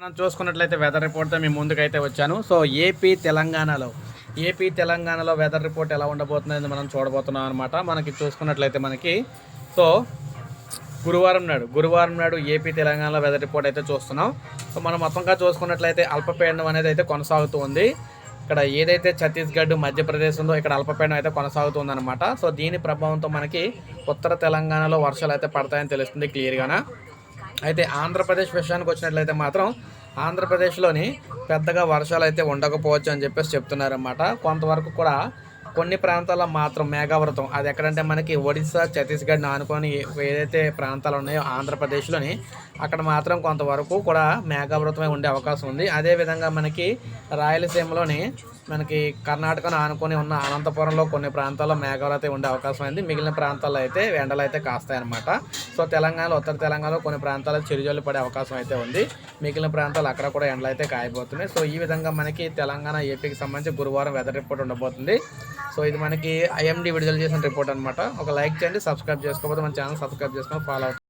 మనం చూసుకున్నట్లయితే వెదర్ రిపోర్ట్తో మేము ముందుకైతే వచ్చాను. సో ఏపీ తెలంగాణలో ఏపీ తెలంగాణలో వెదర్ రిపోర్ట్ ఎలా ఉండబోతుందని మనం చూడబోతున్నాం అనమాట మనకి చూసుకున్నట్లయితే మనకి సో గురువారం నాడు గురువారం నాడు ఏపీ తెలంగాణలో వెదర్ రిపోర్ట్ అయితే చూస్తున్నాం. సో మనం మొత్తంగా చూసుకున్నట్లయితే అల్పపీడనం అనేది అయితే కొనసాగుతూ ఉంది. ఇక్కడ ఏదైతే ఛత్తీస్గఢ్ మధ్యప్రదేశ్ ఉందో ఇక్కడ అల్పపీడనం అయితే కొనసాగుతుందన్నమాట సో దీని ప్రభావంతో మనకి ఉత్తర తెలంగాణలో వర్షాలు అయితే పడతాయని తెలుస్తుంది క్లియర్గానా అయితే ఆంధ్రప్రదేశ్ విషయానికి వచ్చినట్లయితే మాత్రం ఆంధ్రప్రదేశ్లోని పెద్దగా వర్షాలు అయితే ఉండకపోవచ్చు అని చెప్పేసి చెప్తున్నారన్నమాట. కొంతవరకు కూడా కొన్ని ప్రాంతాల్లో మాత్రం మేఘావృతం. అది ఎక్కడంటే మనకి ఒడిశా ఛత్తీస్గఢ్ ఆనుకొని ఏదైతే ప్రాంతాలు ఉన్నాయో ఆంధ్రప్రదేశ్లోని అక్కడ మాత్రం కొంతవరకు కూడా మేఘావృతమై ఉండే అవకాశం ఉంది. అదేవిధంగా మనకి రాయలసీమలోని మనకి కర్ణాటకను ఆనుకొని ఉన్న అనంతపురంలో కొన్ని ప్రాంతాల్లో మేఘావృతం ఉండే అవకాశం ఉంది. మిగిలిన ప్రాంతాల్లో అయితే ఎండలు అయితే కాస్తాయి అనమాట సో తెలంగాణలో ఉత్తర తెలంగాణలో కొన్ని ప్రాంతాల్లో చిరుజల్లు పడే అవకాశం అయితే ఉంది. మిగిలిన ప్రాంతాలు అక్కడ కూడా ఎండలు అయితే కాయబోతున్నాయి. సో ఈ విధంగా మనకి తెలంగాణ ఏపీకి సంబంధించి గురువారం వెదర్ రిపోర్ట్ ఉండబోతుంది. సో ఇది మనకి ఐఎండి విడుదల చేసిన రిపోర్ట్ అనమాట ఒక లైక్ చేయండి సబ్స్క్రైబ్ చేసుకోకపోతే మన ఛానల్ సబ్స్క్రైబ్ చేసుకొని ఫాలో అవుతుంది